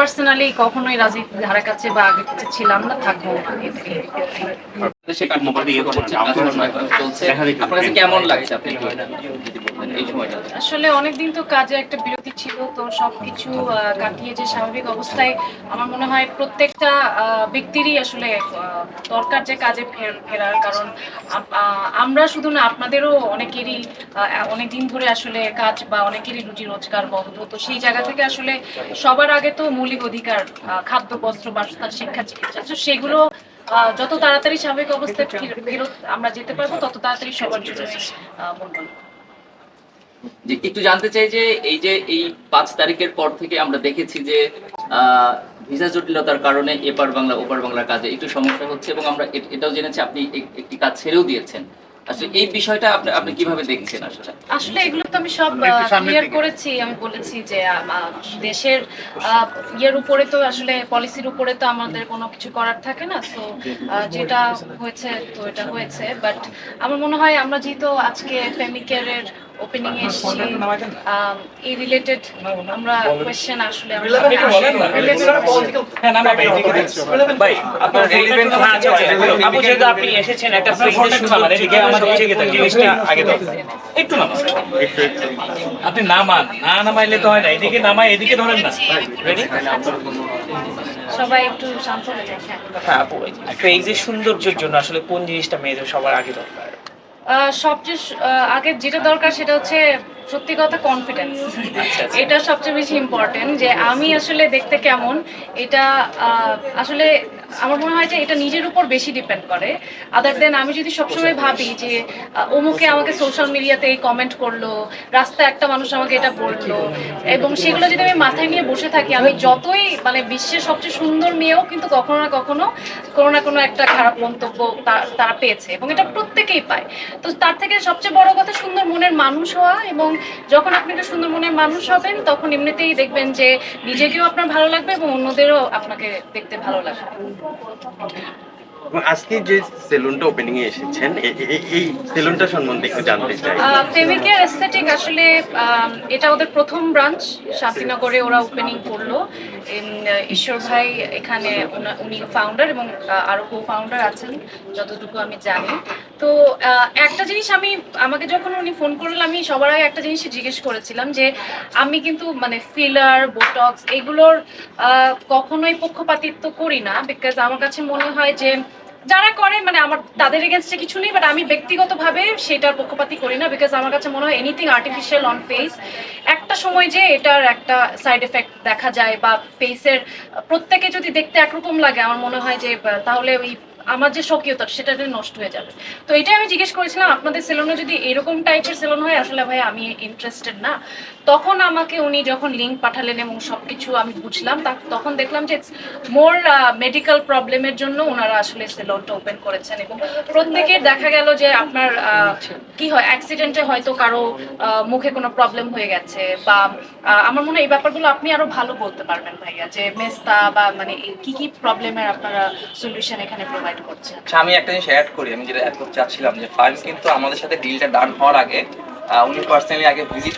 Personally কখনোই রাজনীতি ধারা কাছে বা আগে ছিলাম না থাকব আসলে অনেকদিন তো কাজে একটা বিরতি ছিল তো সবকিছু কাটিয়ে যে স্বাভাবিক অবস্থায় আমার মনে হয় প্রত্যেকটা ব্যক্তিরই আসলে দরকার যে কাজে ফেরার। কারণ আহ, আমরা শুধু না আপনাদেরও অনেকেরই আহ, অনেকদিন ধরে আসলে কাজ বা অনেকেরই রুটি রোজগার বন্ধ। তো সেই জায়গা থেকে আসলে সবার আগে তো মৌলিক অধিকার আহ, খাদ্য বস্ত্র বাসস্থান শিক্ষা চিকিৎসা তো সেগুলো যত তাড়াতাড়ি স্বাভাবিক অবস্থায় ফেরত আমরা যেতে পারব, তত তাড়াতাড়ি সবার জন্য যে একটু জানতে চাই যে এই যে এই পাঁচ তারিখের পর থেকে আমরা দেখেছি যে ভিসা জটিলতার কারণে এপার বাংলা, ওপার বাংলার কাজে একটু সমস্যা হচ্ছে এবং আমরা এটাও জেনেছি, আপনি একটি কাজ ছেড়েও দিয়েছেন। আসলে এই বিষয়টা আপনি আপনি কীভাবে দেখছেন আসলে? আসলে এগুলো তো আমি সব ক্লিয়ার করেছি আমি বলেছি যে আহ, দেশের আহ, ইয়ের উপরে তো আসলে পলিসির উপরে তো আমাদের কোনো কিছু করার থাকে না তো আহ, যেটা হয়েছে তো এটা হয়েছে বাট আমার মনে হয় আমরা যেহেতু আজকে ফেমিকেয়ারের ওপেনিং এ এসেছি এই রিলেটেড আমরা কোয়েশ্চেন আসলে আপনি এসেছেন একটা আগে একটু নামান। আপনি নামান। না নামাইলে তো হয় না। এদিকে নামাই এদিকে ধরেন না। রেডি সবাই একটু শান্ত হয়ে যায় হ্যাঁ। একটা এই যে সৌন্দর্যের জন্য আসলে কোন জিনিসটা মেয়েদের সবার আগে দরকার? সবচেয়ে আগে যেটা দরকার সেটা হচ্ছে সত্যি কথা কনফিডেন্স আচ্ছা। এটা সবচেয়ে বেশি ইম্পর্টেন্ট যে আমি আসলে দেখতে কেমন এটা আসলে আমার মনে হয় যে এটা নিজের উপর বেশি ডিপেন্ড করে। আদার দেন আমি যদি সবসময় ভাবি যে অমুকে আমাকে সোশ্যাল মিডিয়াতে এই কমেন্ট করল, রাস্তায় একটা মানুষ আমাকে এটা বলল, এবং সেগুলো যদি আমি মাথায় নিয়ে বসে থাকি, আমি যতই মানে বিশ্বের সবচেয়ে সুন্দর মেয়েও কিন্তু কখনো না কখনো কোনো না কোনো একটা খারাপ মন্তব্য তারা পেয়েছে, এবং এটা প্রত্যেকেই পায়। তো তার থেকে সবচেয়ে বড় কথা সুন্দর মনের মানুষ হওয়া, এবং যখন আপনি একটা সুন্দর মনের মানুষ হবেন, তখন এমনিতেই দেখবেন যে নিজেকেও আপনার ভালো লাগবে, এবং অন্যদেরও আপনাকে দেখতে ভালো লাগবে। আজকে যে সেলুনটা ওপেনিং এ এসেছেন এই সেলুনটা সম্বন্ধে একটু জানতে চাই। ফেমিকেয়ার এস্থেটিক আসলে এটা ওদের প্রথম ব্রাঞ্চ শান্তিনগরে ওরা ওপেনিং করল। ঈশ্বর ভাই এখানে উনি ফাউন্ডার এবং আরও কো ফাউন্ডার আছেন, যতটুকু আমি জানি। তো একটা জিনিস আমি, আমাকে যখন উনি ফোন করলেন, আমি সবার আগে একটা জিনিস জিজ্ঞেস করেছিলাম যে, আমি কিন্তু মানে ফিলার বোটক্স এগুলোর কখনোই পক্ষপাতিত্ব করি না বিকজ আমার কাছে মনে হয় যে যারা করে মানে আমার, তাদের এগেনস্টে কিছু নেই বাট আমি ব্যক্তিগতভাবে সেটার পক্ষপাতি করি না বিকজ আমার কাছে মনে হয় এনিথিং আর্টিফিশিয়াল অন ফেস একটা সময় যে এটার একটা সাইড এফেক্ট দেখা যায় বা ফেসের প্রত্যেকে যদি দেখতে একরকম লাগে, আমার মনে হয় যে তাহলে ওই আমার যে স্বকীয়তা, সেটা যে নষ্ট হয়ে যাবে। তো এটাই আমি জিজ্ঞেস করেছিলাম, আপনাদের সেলুনে যদি এরকম টাইপের সেলুন হয়, আসলে ভাই আমি ইন্টারেস্টেড না। তখন আমাকে উনি যখন লিঙ্ক পাঠালেন এবং সবকিছু আমি বুঝলাম তখন দেখলাম যে মোর মেডিকেল প্রবলেমের জন্য ওনারা আসলে সেলুনটা ওপেন করেছেন এবং প্রত্যেকের দেখা গেল যে আপনার কি হয় অ্যাক্সিডেন্টে হয়তো কারও মুখে কোনো প্রবলেম হয়ে গেছে বা আমার মনে হয় এই ব্যাপারগুলো আপনি আরও ভালো বলতে পারবেন ভাইয়া, যে মেস্তা বা মানে কি কি প্রবলেমের আপনারা সলিউশন এখানে প্রোভাইড করছেন আচ্ছা আমি একটা জিনিস অ্যাড করি, আমি যেটা অ্যাড করতে চাচ্ছিলাম যে ফাইভ কিন্তু আমাদের সাথে ডিলটা ডান হওয়ার আগে উনি পার্সোনালি আগে ভিজিট